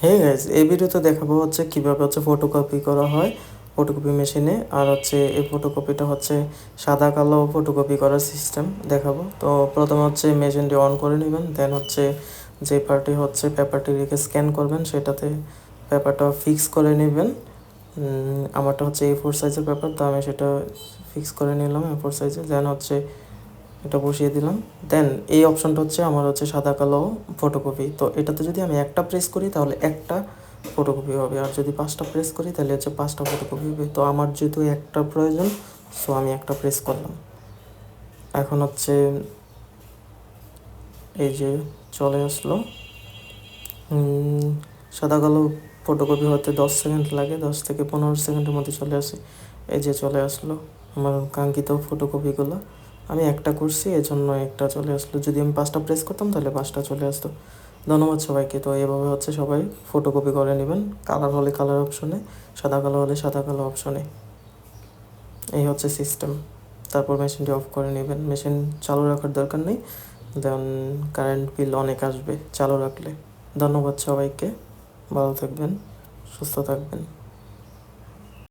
হ্যাঁ গাইজ এই ভিডিওতে দেখাবো হচ্ছে কীভাবে হচ্ছে ফটোকপি করা হয় ফটোকপি মেশিনে আর হচ্ছে এই ফটোকপিটা হচ্ছে সাদা কালো ফটোকপি করার সিস্টেম দেখাবো। তো প্রথমে হচ্ছে মেশিনটি অন করে নেবেন দেন হচ্ছে যে পার্টি হচ্ছে পেপারটি রেখে স্ক্যান করবেন, সেটাতে পেপারটা ফিক্স করে নেবেন। আমারটা হচ্ছে এ ফোর সাইজের পেপার তো আমি সেটা ফিক্স করে নিলাম এ ফোর সাইজে দেন হচ্ছে এটা বসিয়ে দিলাম। দেন এই অপশনটা হচ্ছে আমার হচ্ছে সাদা কালো ফটোকপি তো এটাতে যদি আমি একটা প্রেস করি তাহলে একটা ফটোকপি হবে। আর যদি পাঁচটা প্রেস করি তাহলে হচ্ছে পাঁচটা ফটোকপি হবে। তো আমার যেহেতু একটা প্রয়োজন সো আমি একটা প্রেস করলাম। এখন হচ্ছে এই যে চলে আসলো। সাদা কালো ফটোকপি হতে দশ সেকেন্ড লাগে, দশ থেকে পনেরো সেকেন্ডের মধ্যে চলে আসে। এই যে চলে আসলো আমার কাঙ্ক্ষিত ফটোকপিগুলো আমি একটা করছি, এজন্য একটা চলে আসলো। যদি আমি পাঁচটা প্রেস করতাম, তাহলে পাঁচটা চলে আসতো। ধন্যবাদ সবাইকে। তো এভাবে হচ্ছে সবাই ফটোকপি করে নেবেন। কালার হলে কালার অপশনে সাদা কালো হলে সাদা কালো অপশনে এই হচ্ছে সিস্টেম তারপর মেশিনটি অফ করে নেবেন। মেশিন চালু রাখার দরকার নেই। দেন কারেন্ট বিল অনেক আসবে চালু রাখলে। ধন্যবাদ সবাইকে। ভালো থাকবেন, সুস্থ থাকবেন।